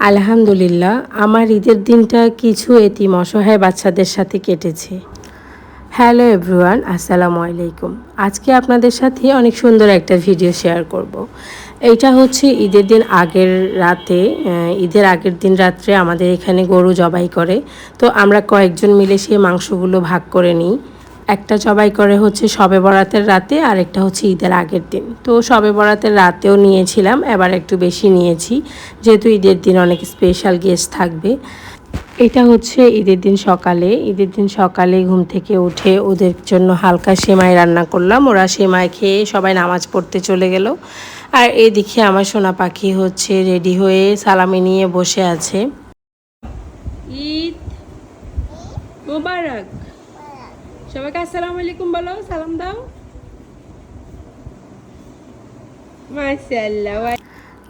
আলহামদুলিল্লাহ, আমার ঈদের দিনটা কিছু এতিম অসহায় বাচ্চাদের সাথে কেটেছে। হ্যালো এভরিওয়ান, আসসালামু আলাইকুম। আজকে আপনাদের সাথে অনেক সুন্দর একটা ভিডিও শেয়ার করব। এইটা হচ্ছে ঈদের দিন আগের রাতে ঈদের আগের দিন রাত্রে আমাদের এখানে গরু জবাই করে। তো আমরা কয়েকজন মিলে সেই মাংসগুলো ভাগ করে নিই। একটা জবাই করে হচ্ছে সবে বরাতের রাতে আর একটা হচ্ছে ঈদের আগের দিন। তো সবে বরাতের রাতেও নিয়েছিলাম, এবার একটু বেশি নিয়েছি, যেহেতু ঈদের দিন অনেক স্পেশাল গেস্ট থাকবে। এটা হচ্ছে ঈদের দিন সকালে। ঈদের দিন সকালে ঘুম থেকে উঠে ওদের জন্য হালকা সেমাই রান্না করলাম। ওরা সেমাই খেয়ে সবাই নামাজ পড়তে চলে গেল। আর এদিকে আমার সোনা পাখি হচ্ছে রেডি হয়ে সালামি নিয়ে বসে আছে। ঈদ মোবারক। সবাইকে আসসালামু আলাইকুম বলো সালাম দাও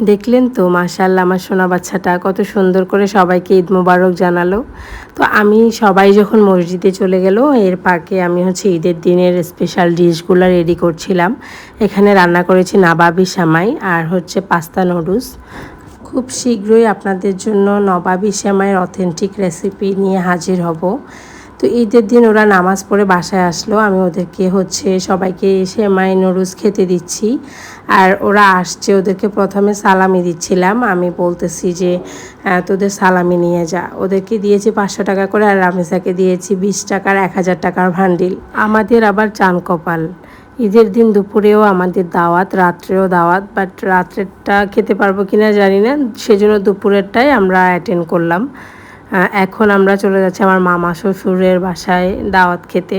দেখলেন তো, মাশাআল্লাহ, আমার সোনা বাচ্চাটা কত সুন্দর করে সবাইকে ঈদ মোবারক জানালো। তো আমি সবাই যখন মসজিদে চলে গেল, এর পাকে আমি হচ্ছে ঈদের দিনের স্পেশাল ডিশগুলো রেডি করছিলাম। এখানে রান্না করেছি নাবাবি সামাই আর হচ্ছে পাস্তা নুডলস খুব শীঘ্রই আপনাদের জন্য নবাবি শ্যামাইয়ের অথেন্টিক রেসিপি নিয়ে হাজির হব। তো ঈদের দিন ওরা নামাজ পড়ে বাসায় আসলো। আমি ওদেরকে হচ্ছে সবাইকে এসে সেমাই নুডলস খেতে দিচ্ছি। আর ওরা আসছে, ওদেরকে প্রথমে সালামি দিচ্ছিলাম। আমি বলতেছি যে তোদের সালামি নিয়ে যা। ওদেরকে দিয়েছি পাঁচশো টাকা করে আর রামিসাকে দিয়েছি বিশ টাকার এক হাজার টাকার ভান্ডিল। আমাদের আবার চান কপাল। ঈদের দিন দুপুরেও আমাদের দাওয়াত, রাত্রেও দাওয়াত বাট রাত্রেরটা খেতে পারব কিনা জানি না। সেজন্য দুপুরেরটাই আমরা অ্যাটেন্ড করলাম। এখন আমরা চলে যাচ্ছি আমার মামা শ্বশুরের বাসায় দাওয়াত খেতে।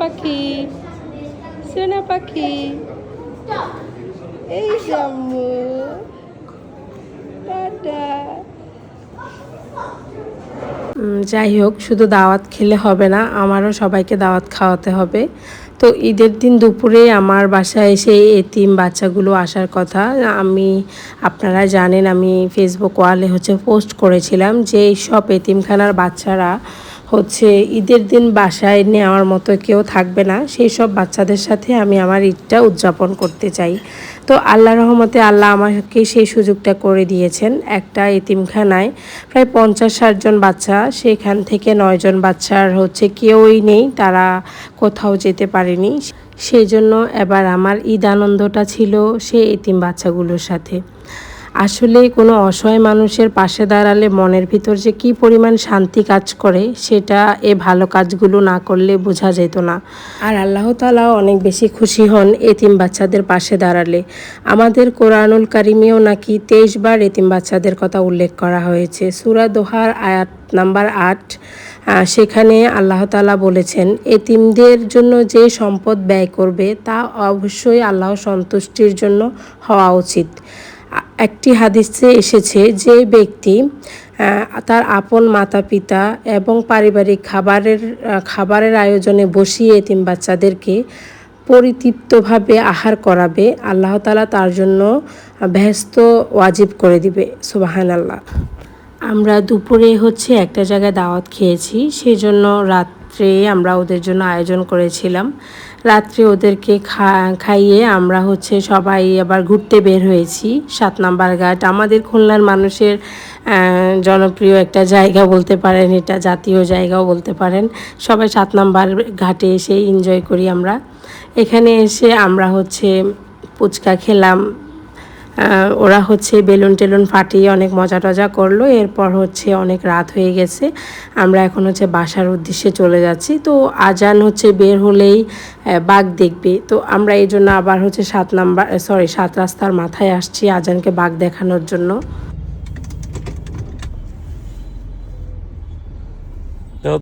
পাখি পাখি। এই জাম্মু যাই হোক, শুধু দাওয়াত খেলে হবে না, আমারও সবাইকে দাওয়াত খাওয়াতে হবে। তো ঈদের দিন দুপুরে আমার বাসায় এসে এতিম বাচ্চাগুলো আসার কথা, আমি, আপনারা জানেন, আমি ফেসবুক ওয়ালে হচ্ছে পোস্ট করেছিলাম যে সব এতিমখানার বাচ্চারা হচ্ছে ঈদের দিন বাসায় নেওয়ার মতো কেউ থাকবে না, সেই সব বাচ্চাদের সাথে আমি আমার ঈদটা উদযাপন করতে চাই। তো আল্লাহ রহমতে আল্লাহ আমাকে সেই সুযোগটা করে দিয়েছেন একটা এতিমখানায়। প্রায় পঞ্চাশ ষাটজন বাচ্চা, সেখান থেকে নয়জন বাচ্চার হচ্ছে কেউই নেই, তারা কোথাও যেতে পারেনি। সেই জন্য এবার আমার ঈদ আনন্দটা ছিল সেই এতিম বাচ্চাগুলোর সাথে। আসলে কোনো অসহায় মানুষের পাশে দাঁড়ালে মনের ভিতর যে কি পরিমাণ শান্তি কাজ করে, সেটা এ ভালো কাজগুলো না করলে বোঝা যেত না। আর আল্লাহ তালা অনেক বেশি খুশি হন এতিম বাচ্চাদের পাশে দাঁড়ালে। আমাদের কোরআনুল কারিমেও নাকি তেইশ বার এতিম বাচ্চাদের কথা উল্লেখ করা হয়েছে। সুরা দোহার আয়াত নাম্বার আট সেখানে আল্লাহ তালা বলেছেন, এতিমদের জন্য যে সম্পদ ব্যয় করবে তা অবশ্যই আল্লাহ সন্তুষ্টির জন্য হওয়া উচিত। একটি হাদিসে এসেছে যে ব্যক্তি তার আপন মাতা পিতা এবং পারিবারিক খাবারের খাবারের আয়োজনে বসিয়ে এতিম বাচ্চাদেরকে পরিতৃপ্তভাবে আহার করাবে, আল্লাহ তালা তার জন্য ব্যস্ত ওয়াজিব করে দিবে সুবাহান আল্লাহ আমরা দুপুরে হচ্ছে একটা জায়গায় দাওয়াত খেয়েছি সেই জন্য রাত্রে আমরা ওদের জন্য আয়োজন করেছিলাম। রাত্রে ওদেরকে খাইয়ে আমরা হচ্ছে সবাই আবার ঘুরতে বের হয়েছি। সাত নাম্বার ঘাট। আমাদের খুলনার মানুষের জনপ্রিয় একটা জায়গা বলতে পারেন, এটা জাতীয় জায়গাও বলতে পারেন। সবাই সাত নাম্বার ঘাটে এসে এনজয় করি আমরা। এখানে এসে আমরা হচ্ছে ফুচকা খেলাম ওরা হচ্ছে বেলুন টেলুন ফাটিয়ে অনেক মজা টজা করল। এরপর হচ্ছে অনেক রাত হয়ে গেছে। আমরা এখন হচ্ছে বাসার উদ্দেশ্যে চলে যাচ্ছি। তো আজান হচ্ছে বের হলেই বাঘ দেখবে। তো আমরা এই জন্য আবার হচ্ছে সাত নাম্বার সরি সাত রাস্তার মাথায় আসছি আজানকে বাঘ দেখানোর জন্য।